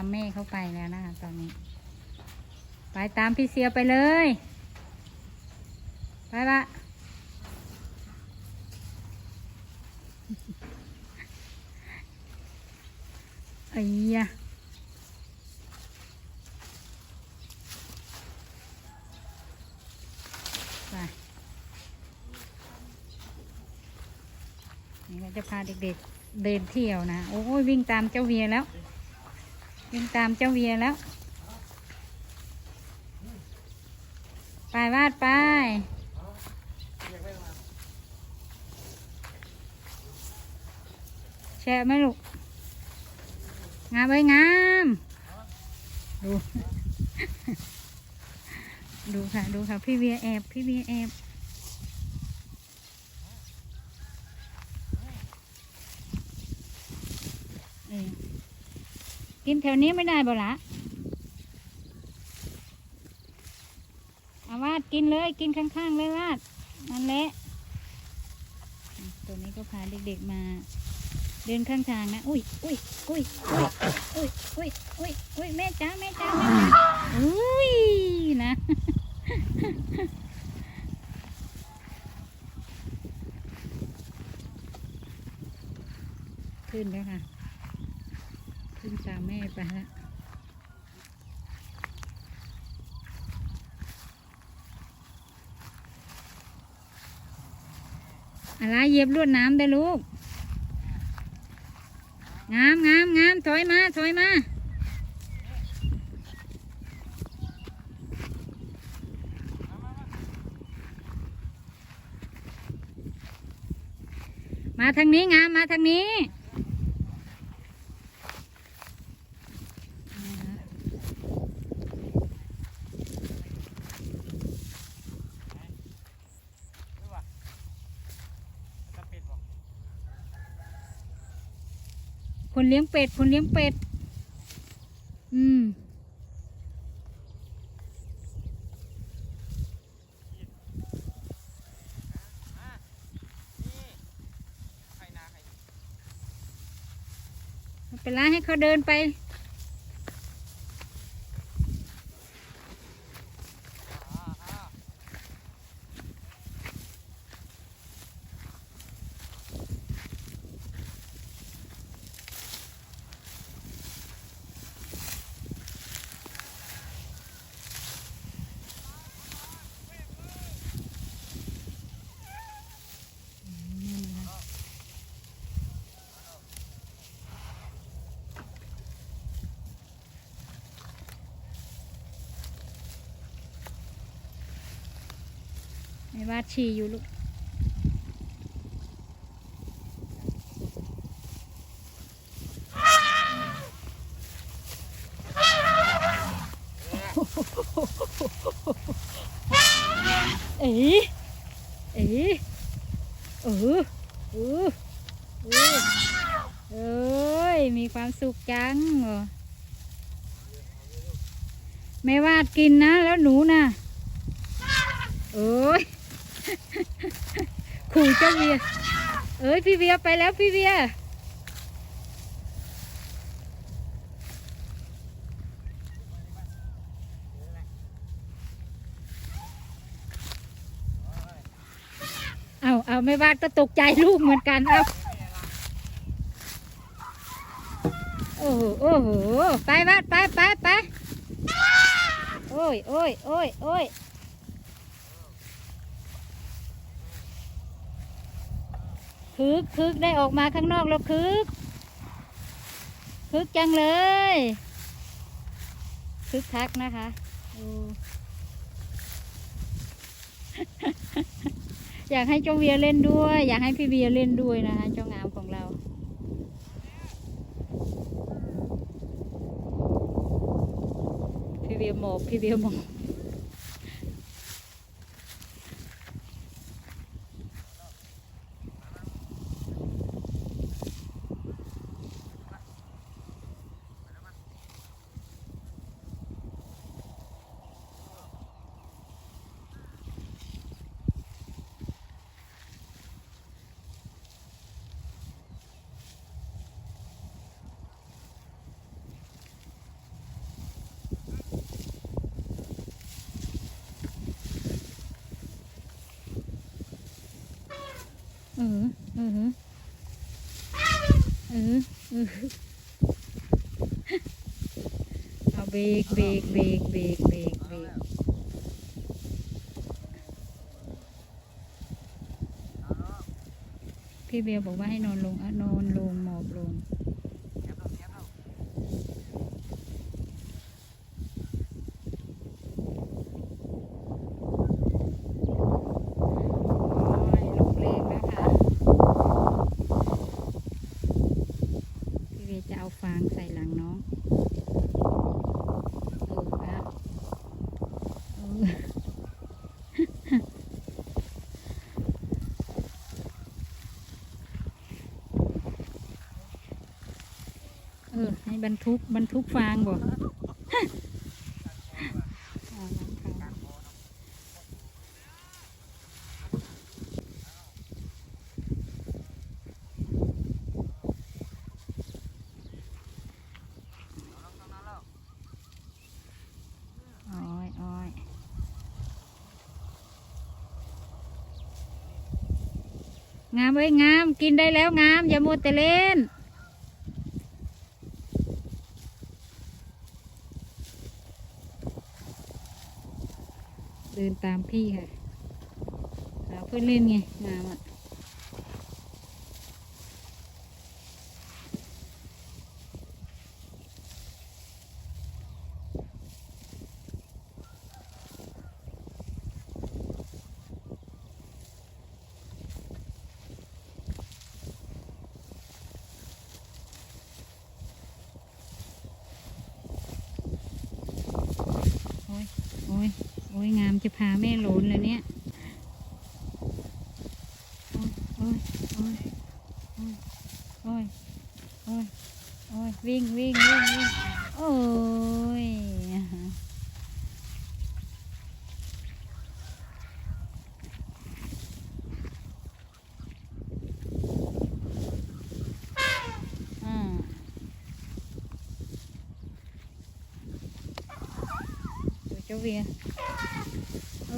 ามแม่เข้าไปแล้วนะคะตอนนี้ ไปตามพี่เสียไปเลย ไปละไอ้ยะไปนี่ก็จะพาเด็กๆเดินเที่ยวนะ โอ้ยวิ่งตามเจ้าเวียแล้ว วิ่งตามเจ้าเวียแล้ว ไปวาดไป แชะไหมลูก งามเอ้ยงาม ดู ดูค่ะ ดูค่ะ พี่เวียแอบ พี่เวียแอบ กินแถวนี้ไม่ได้บ่ละอาวาดกินเลยกินข้างๆเลยวาดนั่นแหละตัวนี้ก็พาเด็กๆมา เดินข้างทางนะ อุ้ยอุ้ยอุ้ยอุ้ยอุ้ยอุ้ยอุ้ยแม่จ้าแม่จ้าแม่จ้าอุ้ยนะขึ้นแล้วค่ะ ขึ้นตามแม่ไปแล้วอะไรเยียบลวดน้ำได้ลูก งามงามงามถอยมาถอยมามาทางนี้งามมาทางนี้ คนเลี้ยงเป็ด คนเลี้ยงเป็ด อืมไม่เป็นไรให้เขาเดินไป ไม่ว่าฉี่อยู่ลูกเอ๋เอ๋เออเออเออเอ้ย มีความสุขจังไม่วาดกินนะ แล้วหนูน่ะ เอ้ย ขู่เจ้าเวีย เอ้ยพี่เวียไปแล้วพี่เวีย เอาเอาไม่ว่าก็ตกใจลูกเหมือนกันเอาโอ้โหโอ้โห ไปวาดไปไปไปโอ้ยโอ้ยโอ้ยโอ้ย คึกคึกได้ออกมาข้างนอกแล้วคึก คึกจังเลย คึกคักนะคะโอ้อยากให้เจ้าเวียเล่นด้วย อยากให้พี่เวียเล่นด้วยนะคะเจ้างามของเราพี่เวียหมอบพี่เวียหมอบ เอาเบรกเบรกเบรกเบรกเบรกเบรกพี่เบลบอกว่าให้นอนลงอะนอนลงหมอบลง โอ้ยลมแรงนะคะ พี่เวย์จะเอาฟางใส่หลังน้อง เออนะเออ เออ ให้บรรทุกบรรทุกฟางบ่โอ้ยงามเอ้ยงาม กินได้แล้วงาม อย่ามัวแต่เล่น เดินตามพี่ค่ะหาเพื่อนเล่นไงงามอะ โอ้ย โอ้ย โอ้ย งาม จะพาแม่โหลนแล้วเนี่ยโอ้ยโอ้ยโอ้ยโอ้ยโอ้ยวิ่งวิ่งวิ่งวิ่งโอ้ยอ่าดูเจ้าเวีย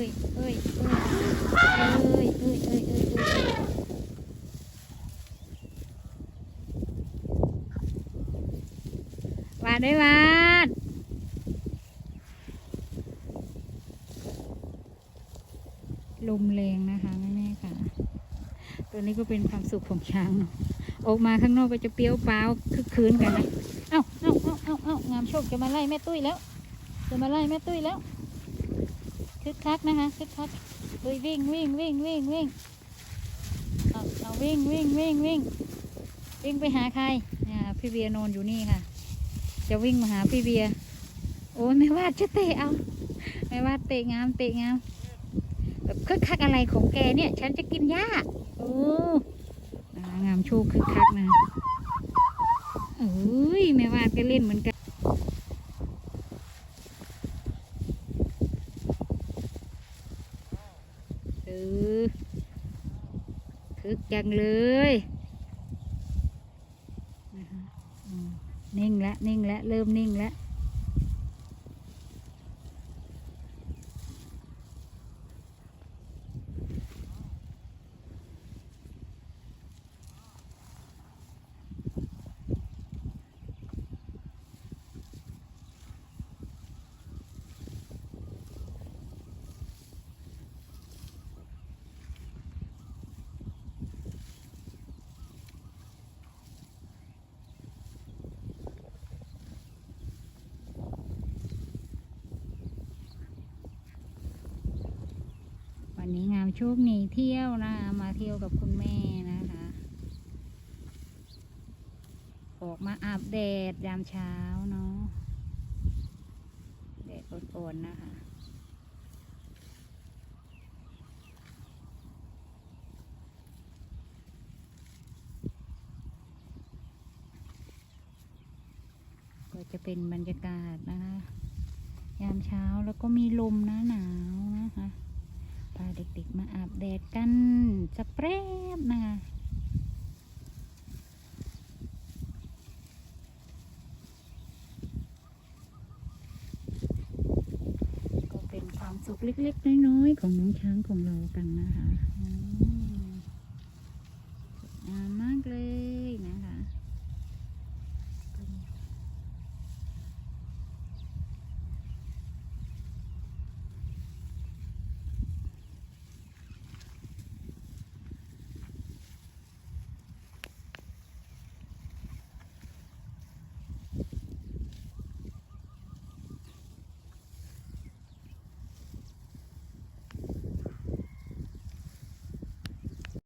อ้ยเอ้ยเอ้ยเอ้ยเอ้ยเอ้ยเอ้ยเอ้ยวาดด้วยวาดลมแรงนะคะแม่ๆค่ะ ตัวนี้ก็เป็นความสุขของช้างเนอะออกมาข้างนอกก็จะเปรี้ยวป้าวคึกคืนกันนะ เอ้าเอ้าเอ้าเอ้าเอ้างามโชคจะมาไล่แม่ตุ้ยแล้ว จะมาไล่แม่ตุ้ยแล้ว คึกคักนะคะคึกคักเฮ้ยวิ่งวิ่งวิ่งวิ่งวิ่งเอาเอาวิ่งวิ่งวิ่งวิ่งวิ่งไปหาใครเนี่ยพี่เบียนอนอยู่นี่ค่ะ จะวิ่งมาหาพี่เบียโอ้ยไม่ว่าจะเตะเอา ไม่ว่าเตะงามเตะงามแบบคึกคักอะไรของแกเนี่ย ฉันจะกินหญ้าโอ้งามโชคคึกคักนะเอ้ยแม่วาดก็เล่นเหมือนกัน ออคึกจังเลยนะคะนิ่งแล้วนิ่งแล้วเริ่มนิ่งแล้ว นนี้งามโชคหนีเที่ยวนะมาเที่ยวกับคุณแม่นะคะออกมาอาบแดดยามเช้าเนาะแดดอ่อนๆนะคะก็จะเป็นบรรยากาศนะคะ ยามเช้าแล้วก็มีลมนะหนาวนะคะาเด็กๆมาอาบแดดกันสักแป๊บนะคะก็เป็นความสุขเล็กๆน้อยๆของน้องช้างของเรากันนะคะ